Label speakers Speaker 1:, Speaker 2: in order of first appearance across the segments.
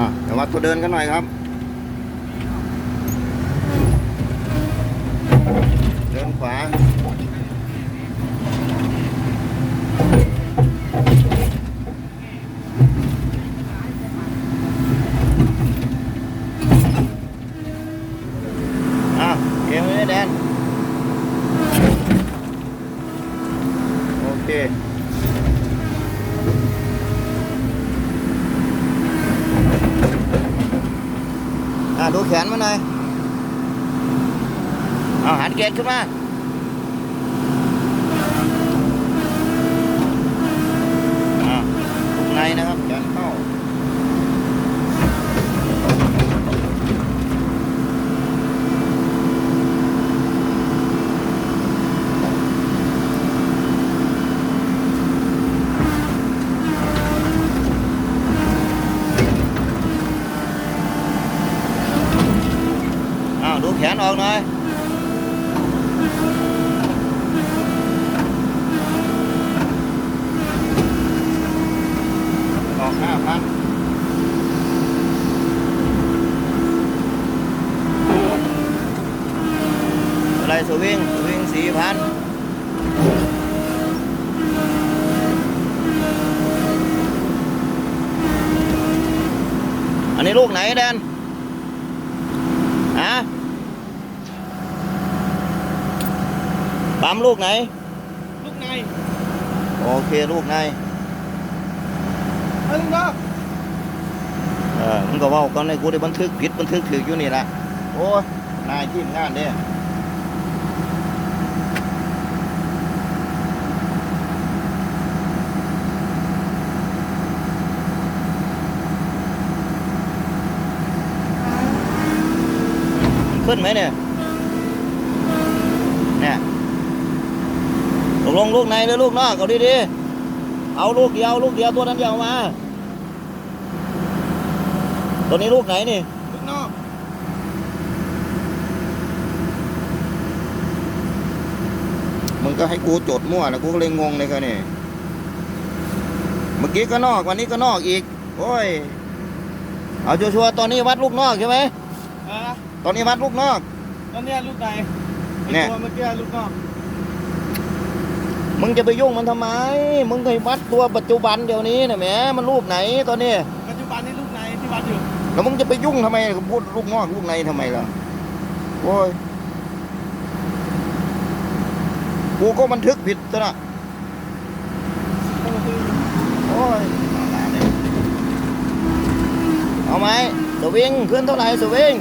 Speaker 1: อ่าเดี๋ยววัดตัวเดินกันหน่อยครับ เดินขวาโอเค อะดูแขนมาหน่อยเอาหันเกนขึ้นมา อะลูกในนะครับแขนเข้า อ้าวดู แขนออกหน่อยออกห้าพันอะไรสวิงสวิงสี่พันอันนี้ลูกไหนแดนฮะ ปั๊มลูกไหน
Speaker 2: ลูกใน
Speaker 1: โอเคลูกใน
Speaker 2: เฮ้ยลุงดอก
Speaker 1: เออมันก็เว่าก่อนในกูได้บันทึกผิดบันทึกถืออยู่นี่แหละโอ้ยนายทีมงานเด้ขึ้นไหมเนี่ยเนี่ยต กลงลูกในหรือลูกนอกเอาดีๆเอาลูกเดียวลูกเดียวตัวนั้นอย่าเอามา ตัวนี้ลูกไหนนี่
Speaker 2: ลูกนอก
Speaker 1: มึงก็ให้กูจดมั่วแล้วกูก็เลยงงเลยครับนี่เมื่อกี้ก็นอกวันนี้ก็นอกอีก โอ้ย เอาชัวร์ๆตอนนี้วัดลูกนอกใช่ไหม
Speaker 2: เออ
Speaker 1: ตอนนี้วัดลูกนอก
Speaker 2: ตอนเนี้ยลูกในไอ้
Speaker 1: เนี่ย
Speaker 2: ตัวเมื่อกี้ลูกนอก
Speaker 1: มึงจะไปยุ่งมันทำไม มึงไปวัดตัวปัจจุบันเดี๋ยวนี้นะแหมมันลูกไหนตอนนี้
Speaker 2: ปัจจุบันนี้ลูกในที่วัดอยู่
Speaker 1: แล้วมึงจะไปยุ่งทำไมพูดลูกนอกลูกในทำไมล่ะโอ้ย กูก็บันทึกผิดซะนะโอ้ย เอาไหมสวิงขึ้นเท่าไหร่สวิง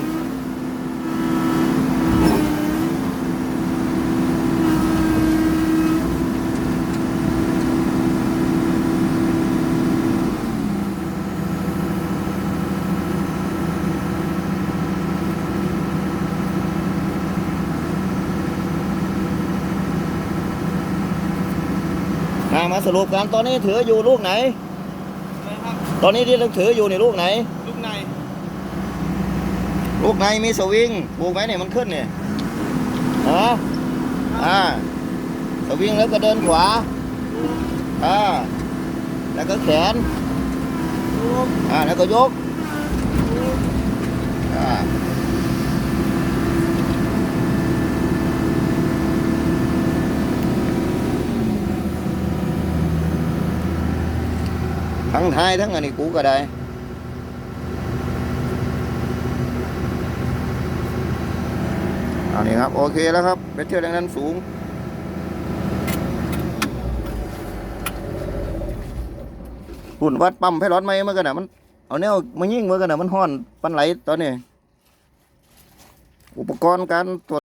Speaker 1: มามาสรุปกันตอนนี้ถืออยู่ลูกไหน
Speaker 2: นะครับ
Speaker 1: ตอนนี้ที่เราถืออยู่ในลูกไหน
Speaker 2: ลูกใน
Speaker 1: ลูกในมีสวิงปลูกไหมเนี่ยมันขึ้นเนี่ยฮะอ่า สวิงแล้วก็เดินขวา อ่า แล้วก็แขน
Speaker 2: ลูก
Speaker 1: อ่า แล้วก็ยก อ่า ทั้งไทยทั้งอันนี้กูก็ได้อันนี้ครับโอเคแล้วครับเป็นเชือกแรงดันสูงหุ่นวัดปั๊มไพลอตไหมเมื่อกันน่ะมันเอาแนวมายิ่งเมื่อกันน่ะมันห้อนปันไหลตอนนี้ อุปกรณ์การตรวจ